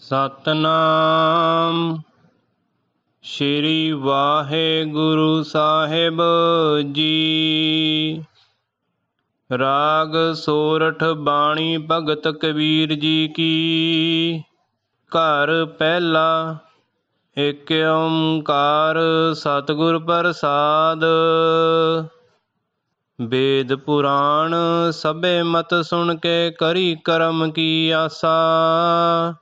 ਸਤਨਾਮ। ਸ਼੍ਰੀ ਵਾਹਿਗੁਰੂ ਸਾਹਿਬ ਜੀ। ਰਾਗ ਸੋਰਠ ਬਾਣੀ ਭਗਤ ਕਬੀਰ ਜੀ ਕੀ। ਘਰ ਪਹਿਲਾ ਏਕ ਓੰਕਾਰ ਸਤਿਗੁਰ ਪ੍ਰਸਾਦ। ਵੇਦ ਪੁਰਾਣ ਸਭੇ ਮਤ ਸੁਣ ਕੇ ਕਰੀ ਕਰਮ ਕੀ ਆਸਾ।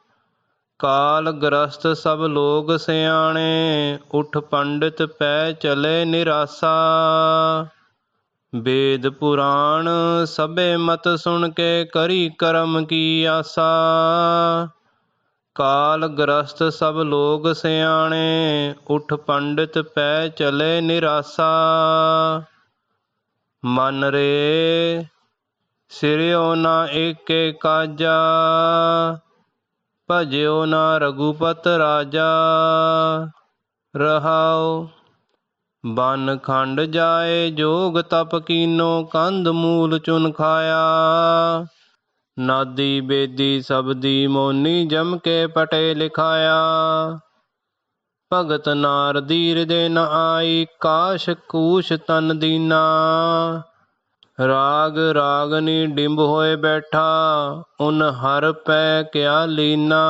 ਕਾਲ ਗ੍ਰਸਤ ਸਭ ਲੋਗ ਸਿਆਣੇ, ਉਠ ਪੰਡਿਤ ਪੈ ਚਲੇ ਨਿਰਾਸਾ। ਵੇਦ ਪੁਰਾਣ ਸਭੇ ਮਤ ਸੁਣ ਕੇ ਕਰੀ ਕਰਮ ਕੀ ਆਸਾ। ਕਾਲ ਗ੍ਰਸਤ ਸਭ ਲੋਗ ਸਿਆਣੇ, ਉਠ ਪੰਡਿਤ ਪੈ ਚਲੇ ਨਿਰਾਸਾ। ਮਨ ਰੇ, ਸਿਰਿਓ ਨਾ ਏਕੇ ਕਾਜਾ। ਭਜਿਓ ਨਾ ਰਘੁਪਤ ਰਾਜਾ ਰਹਾਉ ਬਨ ਖੰਡ ਜਾਏ, ਜੋਗ ਤਪ ਕੀਨੋ, ਕੰਧ ਮੂਲ ਚੁਨ ਖਾਇਆ। ਨਾਦੀ ਬੇਦੀ ਸਬਦੀ ਮੋਨੀ, ਜਮ ਕੇ ਪਟੇ ਲਿਖਾਇਆ। ਭਗਤ ਨਾਰ ਦੀਰ ਦੇ ਨ ਆਈ, ਕਾਸ਼ ਕੂਸ਼ ਤਨ ਦੀਨਾ। ਰਾਗ ਰਾਗਨੀ ਡਿੰਬ ਹੋਏ ਬੈਠਾ, ਉਨ ਹਰ ਪੈ ਕਿਆ ਲੀਨਾ।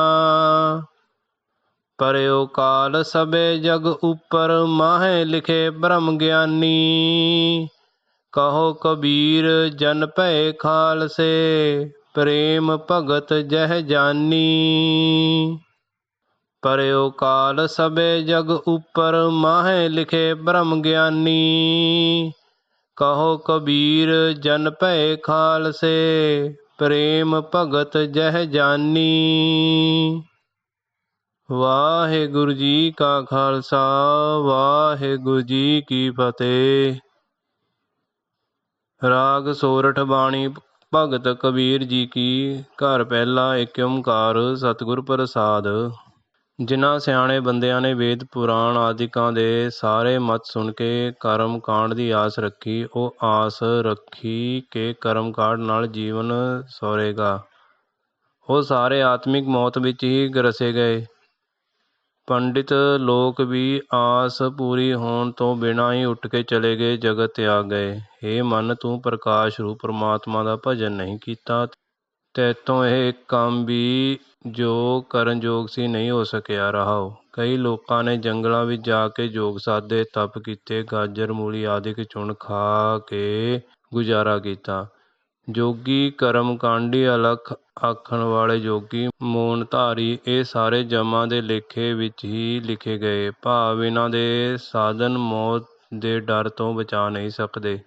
ਪਰਿਓ ਕਾਲ ਸਭੇ ਜਗ ਉਪਰ ਮਾਹੇ ਲਿਖੇ ਬ੍ਰਹਮ ਗਿਆਨੀ। ਕਹੋ ਕਬੀਰ, ਜਨ ਭੈ ਖਾਲਸੇ, ਪ੍ਰੇਮ ਭਗਤ ਜਹ ਜਾਨੀ। ਪਰਿਓ ਕਾਲ ਸਭੇ ਜਗ ਉਪਰ ਮਾਹੇ ਲਿਖੇ ਬ੍ਰਹਮ ਗਿਆਨੀ। ਕਹੋ ਕਬੀਰ, ਜਨ ਭੈ ਖਾਲਸੇ, ਪ੍ਰੇਮ ਭਗਤ ਜਹ ਜਾਨੀ। ਵਾਹਿਗੁਰੂ ਜੀ ਕਾ ਖਾਲਸਾ, ਵਾਹਿਗੁਰੂ ਜੀ ਕੀ ਫਤਿਹ। ਰਾਗ ਸੋਰਠ ਬਾਣੀ, ਭਗਤ ਕਬੀਰ ਜੀ ਕੀ ਘਰ ਪਹਿਲਾ ਏਕ ਓੰਕਾਰ ਸਤਿਗੁਰ ਪ੍ਰਸਾਦ। ਜਿਨ੍ਹਾਂ ਸਿਆਣੇ ਬੰਦਿਆਂ ਨੇ ਵੇਦ, ਪੁਰਾਣ ਆਦਿਕਾਂ ਦੇ ਸਾਰੇ ਮਤ ਸੁਣ ਕੇ ਕਰਮ ਕਾਂਡ ਦੀ ਆਸ ਰੱਖੀ, ਉਹ ਆਸ ਰੱਖੀ ਕਿ ਕਰਮ ਕਾਂਡ ਨਾਲ ਜੀਵਨ ਸੌਰੇਗਾ। ਉਹ ਸਾਰੇ ਆਤਮਿਕ ਮੌਤ ਵਿੱਚ ਹੀ ਗਰਸੇ ਗਏ। ਪੰਡਿਤ ਲੋਕ ਵੀ ਆਸ ਪੂਰੀ ਹੋਣ ਤੋਂ ਬਿਨਾਂ ਹੀ ਉੱਠ ਕੇ ਚਲੇ ਗਏ, ਜਗਤ 'ਤੇ ਆ ਗਏ। हे ਮਨ, ਤੂੰ ਪ੍ਰਕਾਸ਼ ਰੂਪ ਪਰਮਾਤਮਾ ਦਾ ਭਜਨ ਨਹੀਂ ਕੀਤਾ। ਤੇਤੋਂ ਇਹ ਕੰਮ ਵੀ ਜੋ ਕਰਨ ਯੋਗ ਸੀ ਨਹੀਂ ਹੋ ਸਕਿਆ। ਰਹਾਓ। ਕਈ ਲੋਕਾਂ ਨੇ ਜੰਗਲਾਂ ਵਿੱਚ ਜਾ ਕੇ ਯੋਗ ਸਾਧੇ ਤਪ ਕੀਤੇ, ਗਾਜਰ, ਮੂਲੀ ਆਦਿਕ ਚੁਣ ਖਾ ਕੇ ਗੁਜ਼ਾਰਾ ਕੀਤਾ। ਜੋਗੀ ਕਰਮ ਕਾਂਡੀ ਅਲਖ ਆਖਣ ਵਾਲੇ ਜੋਗੀ ਮੋਨ ਧਾਰੀ ਇਹ ਸਾਰੇ ਜਮਾਂ ਦੇ ਲੇਖੇ ਵਿੱਚ ਹੀ ਲਿਖੇ ਗਏ। ਭਾਵ ਇਹਨਾਂ ਦੇ ਸਾਧਨ ਮੌਤ ਦੇ ਡਰ ਤੋਂ ਬਚਾ ਨਹੀਂ ਸਕਦੇ।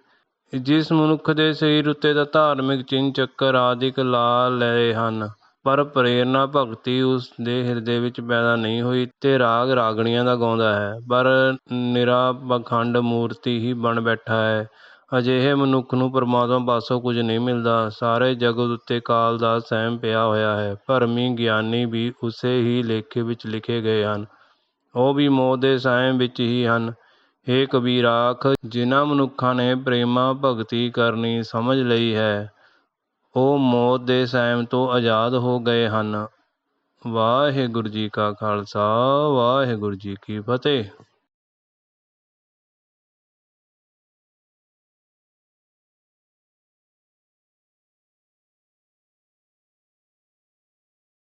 ਜਿਸ ਮਨੁੱਖ ਦੇ ਸਰੀਰ ਉੱਤੇ ਤਾਂ ਧਾਰਮਿਕ ਚਿੰਨ੍ਹ, ਚੱਕਰ ਆਦਿਕ ਲਾ ਲਏ ਹਨ, ਪਰ ਪ੍ਰੇਰਨਾ ਭਗਤੀ ਉਸ ਦੇ ਹਿਰਦੇ ਵਿੱਚ ਪੈਦਾ ਨਹੀਂ ਹੋਈ ਅਤੇ ਰਾਗ ਰਾਗਣੀਆਂ ਦਾ ਗਾਉਂਦਾ ਹੈ। ਪਰ ਨਿਰਾ ਪਾਖੰਡ ਮੂਰਤੀ ਹੀ ਬਣ ਬੈਠਾ ਹੈ। ਅਜਿਹੇ ਮਨੁੱਖ ਨੂੰ ਪਰਮਾਤਮਾ ਪਾਸੋਂ ਕੁਝ ਨਹੀਂ ਮਿਲਦਾ। ਸਾਰੇ ਜਗਤ ਉੱਤੇ ਕਾਲ ਦਾ ਸਹਿਮ ਪਿਆ ਹੋਇਆ ਹੈ। ਭਰਮੀ ਗਿਆਨੀ ਵੀ ਉਸੇ ਹੀ ਲੇਖੇ ਵਿੱਚ ਲਿਖੇ ਗਏ ਹਨ। ਉਹ ਵੀ ਮੌਤ ਦੇ ਸਹਿਮ ਵਿੱਚ ਹੀ ਹਨ। ਏ ਕਬੀਰਾਖ, ਜਿਨ੍ਹਾਂ ਮਨੁੱਖਾਂ ਨੇ ਪ੍ਰੇਮਾ ਭਗਤੀ ਕਰਨੀ ਸਮਝ ਲਈ ਹੈ, ਉਹ ਮੌਤ ਦੇ ਸੈਮ ਤੋਂ ਆਜ਼ਾਦ ਹੋ ਗਏ ਹਨ। ਵਾਹਿਗੁਰੂ ਜੀ ਕਾ ਖਾਲਸਾ, ਵਾਹਿਗੁਰੂ ਜੀ ਕੀ ਫਤਿਹ।